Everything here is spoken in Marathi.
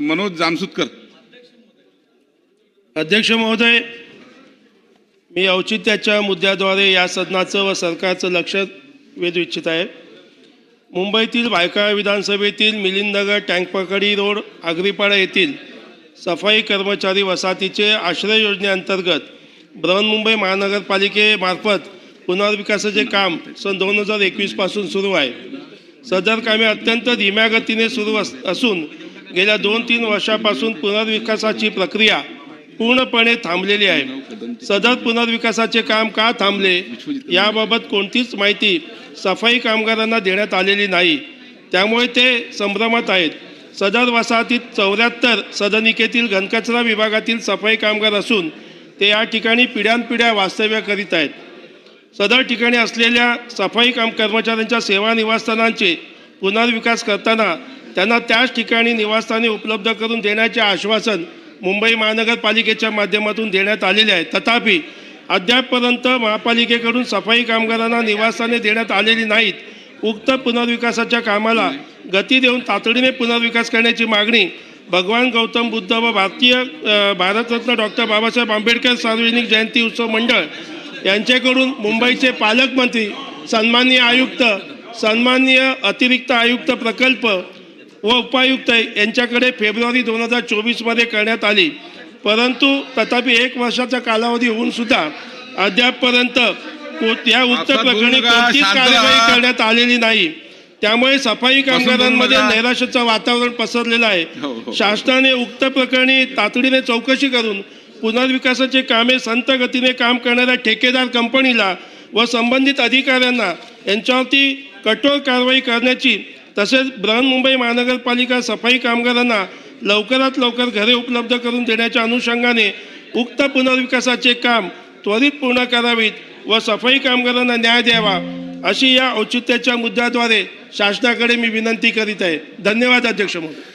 मनोज जामसुतकर. अध्यक्ष महोदय मी औचित्याच्या मुद्द्याद्वारे या सदनाचं व सरकारचं लक्ष वेधू इच्छित आहे. मुंबईतील भायखळा विधानसभेतील मिलिंदनगर टँकपकडी रोड आगरीपाडा येथील सफाई कर्मचारी वसाहतीचे आश्रय योजनेअंतर्गत बृहन्मुंबई महानगरपालिकेमार्फत पुनर्विकासाचे काम सन दोन हजार एकवीसपासून सुरू आहे. सदर कामे अत्यंत धीम्या गतीने सुरू अस असून गेल्या दोन तीन वर्षापासून पुनर्विकासाची प्रक्रिया पूर्णपणे थांबलेली आहे. सदर पुनर्विकासाचे काम का थांबले याबाबत कोणतीच माहिती सफाई कामगारांना देण्यात आलेली नाही. त्यामुळे ते संभ्रमात आहेत. सदर वसाहतीत चौऱ्याहत्तर सदनिकेतील घनकचरा विभागातील सफाई कामगार असून ते या ठिकाणी पिढ्यानपिढ्या वास्तव्य करीत आहेत. सदर ठिकाणी असलेल्या सफाई काम कर्मचाऱ्यांच्या सेवा निवासस्थानांचे पुनर्विकास करताना त्यांना त्याच ठिकाणी निवासस्थाने उपलब्ध करून देण्याचे आश्वासन मुंबई महानगरपालिकेच्या माध्यमातून देण्यात आलेले आहे. तथापि अद्यापपर्यंत महापालिकेकडून सफाई कामगारांना निवासस्थाने देण्यात आलेली नाहीत. उक्त पुनर्विकासाच्या कामाला गती देऊन तातडीने पुनर्विकास करण्याची मागणी भगवान गौतम बुद्ध व भारतीय भारतरत्न डॉक्टर बाबासाहेब आंबेडकर सार्वजनिक जयंती उत्सव मंडळ यांच्याकडून मुंबईचे पालकमंत्री सन्माननीय आयुक्त सन्माननीय अतिरिक्त आयुक्त प्रकल्प व उपायुक्त यांच्याकडे फेब्रुवारी दोन हजार चोवीसमध्ये करण्यात आली परंतु तथापि एक वर्षाचा कालावधी होऊन सुद्धा अद्यापपर्यंत या बोलू प्रकरणी कोणतीच कार्यवाही. करण्यात आलेली नाही त्यामुळे सफाई कामगारांमध्ये. नैराश्याचं वातावरण पसरलेलं हो, आहे हो. शासनाने उक्त प्रकरणी तातडीने चौकशी करून पुनर्विकासाचे कामे संत गतीने काम करणाऱ्या ठेकेदार कंपनीला व संबंधित अधिकाऱ्यांना यांच्यावरती कठोर कारवाई करण्याची तसेच बृहन्मुंबई महानगरपालिका सफाई कामगारांना लवकरात लवकर घरे उपलब्ध करून देण्याच्या अनुषंगाने उक्त पुनर्विकासाचे काम त्वरित पूर्ण करावीत व सफाई कामगारांना न्याय द्यावा अशी या औचित्याच्या मुद्द्याद्वारे शासनाकडे मी विनंती करीत आहे. धन्यवाद अध्यक्ष महोदय.